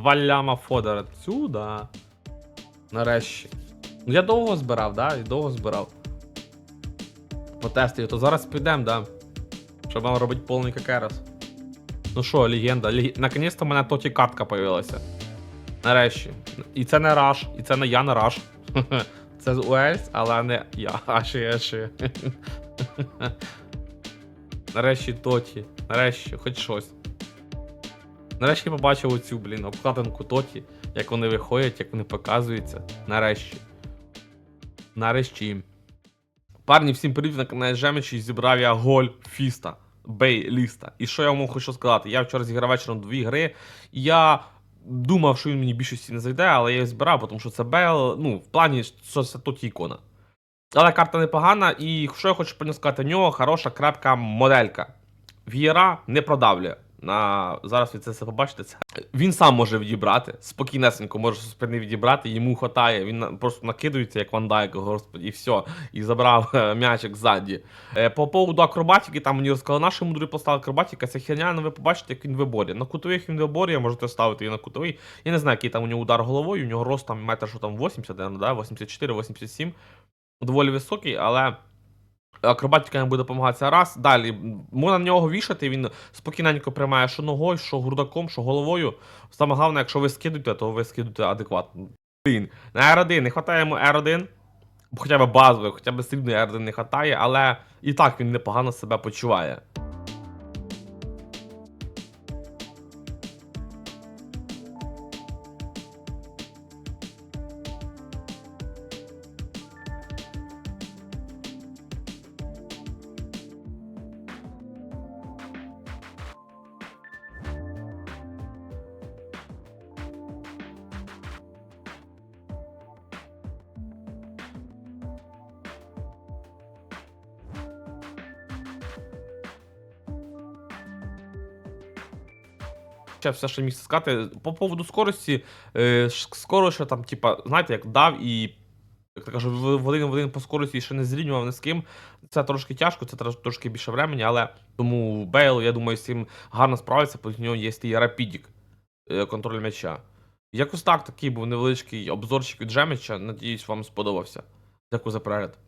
Валяма Фодора. Сюда. Нарешті. Ну я довго збирав, да? І довго збирав. Потестив, то зараз підемо, да. Щоб вам робити повний какерос. Ну що, легенда. Лег... Наконець-то в мене тоті картка появилася. Нарешті. І це не раш, і це не я не раш. Це з Уельс, але не я. Аші, аші. Нарешті Тоті. Нарешті, хоч щось. Нарешті побачив оцю, блін, обкладинку Тоті, як вони виходять, як вони показуються. Нарешті. Нарешті. Парні, всім привіт на каналі Жемичі зібрав я голь Фіста. Бей ліста. І що я вам хочу сказати? Я вчора зіграв вечором дві гри, і я думав, що він мені більшості не зайде, але я її збирав, тому що це Бел, ну, в плані, що це тут ікона. Але карта непогана, і що я хочу сказати, в нього хороша крепка моделька. Вієра не продавлює. На... Зараз ви це все побачите. Це... Він сам може відібрати, спокійнесенько може спини відібрати, йому хватає, він просто накидується, як Ван Дайк, господі, і все, і забрав е, м'ячик ззаді. Е, По поводу акробатики, там мені розказали, наші мудрі поставили акробатика, це херня, ну ви побачите, як він виборює. На кутових він виборює, можете ставити і на кутовий. Я не знаю, який там у нього удар головою, у нього рост там метр, що там 80, да, 84-87. Доволі високий, але акробатика не буде допомагати раз. Далі можна на нього вішати, він спокійненько приймає що ногою, що грудаком, що головою. Саме головне, якщо ви скидуєте, то ви скидуєте адекватно. Блін, на R1 не хватає йому R1, хоча б базовий, хоча б срібний R1 не вистачає, але і так він непогано себе почуває. Ще все, що міг сказати. По поводу скорості, е, скоро ще там, типа, знаєте, як дав і. Як то кажу, в один в один по скорості ще не зрівнював ні з ким. Це трошки тяжко, це трошки більше времени, але тому Бейл, я думаю, з цим гарно справиться, бо в нього є і рапідік е, контроль м'яча. Якось так, такий був невеличкий обзорчик від Жемича. Надіюсь, вам сподобався. Дякую за перегляд.